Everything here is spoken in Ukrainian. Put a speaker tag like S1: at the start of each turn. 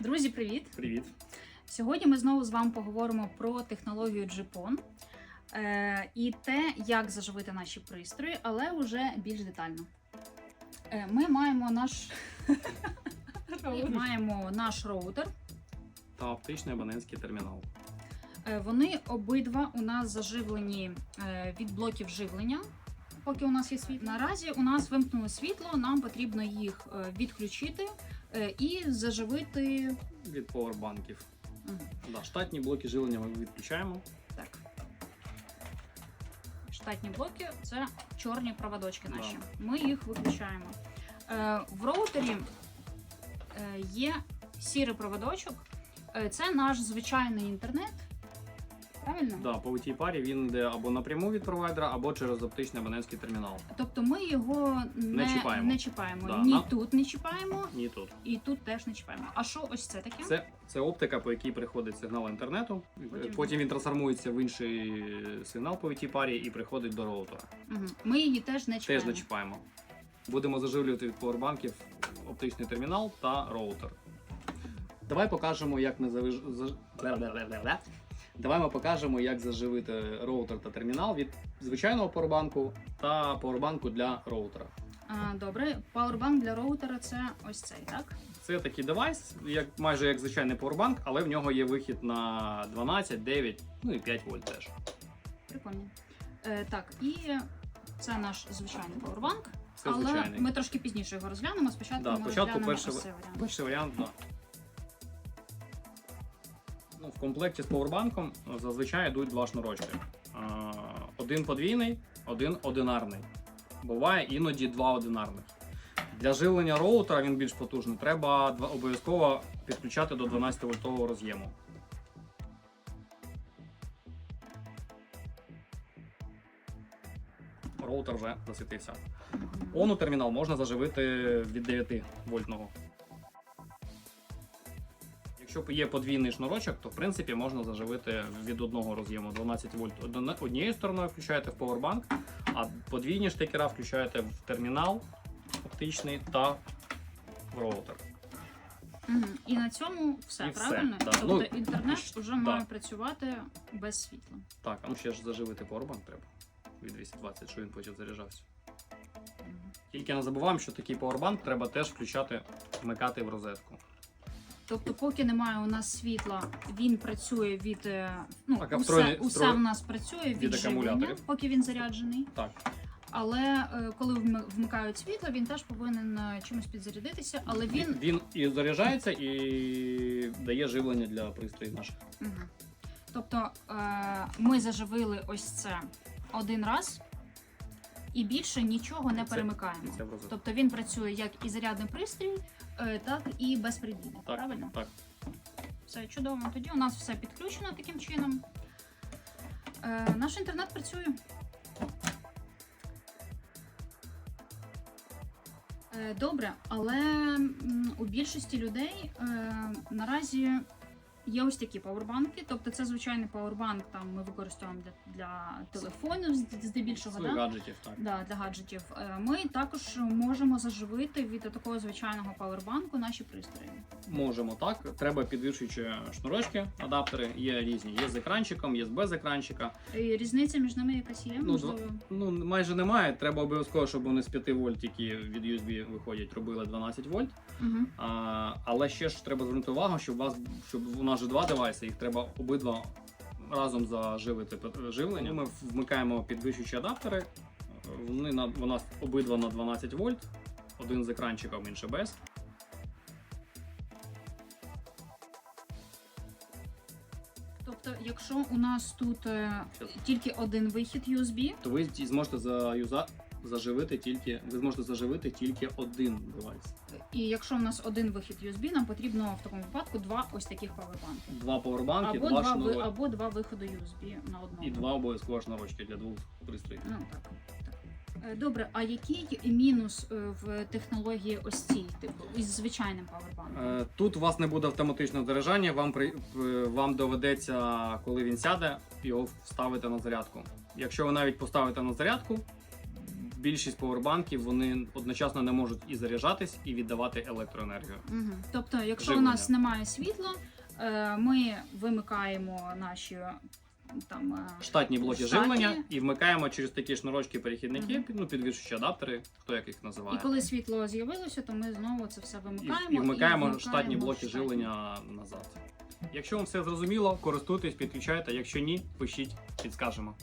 S1: Друзі, привіт!
S2: Привіт.
S1: Сьогодні ми знову з вами поговоримо про технологію Джипон е, і те, як заживити наші пристрої, але вже більш детально. Е, ми маємо наш, ми маємо наш роутер.
S2: Та оптичний абонентський термінал.
S1: Е, вони обидва у нас заживлені від блоків живлення. Поки у нас є світло. Наразі у нас вимкнуло світло, нам потрібно їх відключити і заживити.
S2: Від повербанків.
S1: Угу.
S2: Да, штатні блоки живлення ми відключаємо.
S1: Так. Штатні блоки це чорні проводочки
S2: Да.
S1: наші. Ми їх виключаємо. Е, в роутері е, є сірий проводочок. Е, це наш звичайний інтернет. Правильно?
S2: Да, по тій парі він йде або напряму від провайдера, або через оптичний абонентський термінал.
S1: Тобто ми його не,
S2: Не чіпаємо.
S1: не чіпаємо.
S2: Да,
S1: Ні
S2: на-
S1: тут не чіпаємо,
S2: Ні тут.
S1: і тут теж не чіпаємо. А що ось це таке?
S2: Це, це оптика, по якій приходить сигнал інтернету.
S1: Потім-
S2: Потім, він трансформується в інший сигнал по тій парі і приходить до роутера.
S1: Угу. Ми її теж не чіпаємо.
S2: Теж не чіпаємо. Будемо заживлювати від повербанків оптичний термінал та роутер. Давай покажемо, як ми завиж... заж... Давай ми покажемо, як заживити роутер та термінал від звичайного поwerbanку та поwerbanку для роутера.
S1: А, добре, пауербанк для роутера це ось цей, так?
S2: Це такий девайс, як майже як звичайний поwerbank, але в нього є вихід на 12, 9, ну і 5 вольт теж.
S1: Прикольно. Е, так, і це наш звичайний пауербанк.
S2: Це
S1: але
S2: звичайний.
S1: ми трошки пізніше його розглянемо. Спочатку
S2: Да,
S1: ми
S2: спочатку
S1: розглянемо
S2: перший,
S1: ось цей варіант.
S2: перший варіант, да. В комплекті з поwerbanком зазвичай йдуть два шнурочки. Один подвійний, один одинарний. Буває іноді два одинарних. Для живлення роутера він більш потужний. Треба обов'язково підключати до 12 вольтового роз'єму. Роутер вже засвітився. Ону термінал можна заживити від 9 вольтного. Якщо є подвійний шнурочок, то в принципі можна заживити від одного роз'єму 12 вольт однією стороною включаєте в поwerbank, а подвійні штекера включаєте в термінал оптичний та в роутер.
S1: Мгм. І на цьому все,
S2: І все,
S1: правильно?
S2: да.
S1: Тобто
S2: Ну,
S1: інтернет вже
S2: да.
S1: має працювати без світла.
S2: Так, а ну ще ж заживити поwerbank треба від 220, щоб він потім заряджався. Тільки не забуваємо, що такий поwerbank треба теж включати, вмикати в розетку.
S1: Тобто, поки немає у нас світла, він працює від е, ну,
S2: Так,
S1: усе,
S2: встроєний-
S1: усе
S2: встро-
S1: в нас працює від,
S2: від
S1: живлення, поки він заряджений.
S2: Так,
S1: Але е, коли вмикають світло, він теж повинен е, чимось підзарядитися, але він
S2: Він, і заряджається, і дає живлення для пристроїв наших.
S1: Угу. Тобто ми заживили ось це один раз і більше нічого не
S2: Це-
S1: перемикаємо.
S2: Це.
S1: Тобто він працює як і зарядний пристрій, е, так і безпредільник.
S2: Так,
S1: Правильно?
S2: так.
S1: Все чудово. Тоді у нас все підключено таким чином. Е, наш інтернет працює. Е, Добре, але у більшості людей е, наразі є ось такі пауербанки. Тобто це звичайний пауербанк, там ми використовуємо для, для телефонів здебільшого. Да?
S2: гаджетів, так.
S1: Да, для гаджетів. Е, Ми також можемо заживити від такого звичайного пауербанку наші пристрої.
S2: Можемо так. Треба підвищуючи шнурочки, адаптери. Є різні. Є з екранчиком, є з без екранчика.
S1: І Різниця між ними якась є,
S2: Ну,
S1: можливо.
S2: Ну, майже немає. Треба обов'язково, щоб вони з 5 вольт, які від USB виходять, робили 12 вольт.
S1: Угу.
S2: А, але ще ж треба звернути увагу, щоб у вас щоб у нас же два девайси, їх треба обидва разом заживити живлення. Ми вмикаємо підвищуючі адаптери. Вони на у нас обидва на 12 вольт, один з екранчиком, інший без.
S1: Тобто, якщо у нас тут е, тільки один вихід USB,
S2: То ви зможете заюза, заживити тільки. Ви зможете заживити тільки один девайс.
S1: і якщо у нас один вихід USB, нам потрібно в такому випадку два ось таких павербанки.
S2: Два повербанки,
S1: Або
S2: два
S1: два, ви, або два виходи USB на одному.
S2: і два обов'язково шнурочки для двох пристроїв.
S1: Ну так. Е, Добре, а який мінус е, в технології ось цій, типу, із звичайним павербанком?
S2: Е, Тут у вас не буде автоматичного заряджання, вам при вам доведеться, коли він сяде, його вставити на зарядку. Якщо ви навіть поставите на зарядку, більшість повербанків вони одночасно не можуть і заряджатись, і віддавати електроенергію.
S1: Угу. Тобто, якщо
S2: Живлення.
S1: у нас немає світла, е, ми вимикаємо наші там е,
S2: Штатні блоки
S1: Штатні.
S2: живлення і вмикаємо через такі шнурочки перехідники,
S1: Мгм.
S2: ну підвішуючі адаптери, хто як їх називає.
S1: і коли світло з'явилося, то ми знову це все
S2: І,
S1: вимикаємо
S2: і вмикаємо штатні блоки
S1: штатні.
S2: живлення назад. Якщо вам все зрозуміло, користуйтесь, підключайте. Якщо ні, пишіть, підскажемо.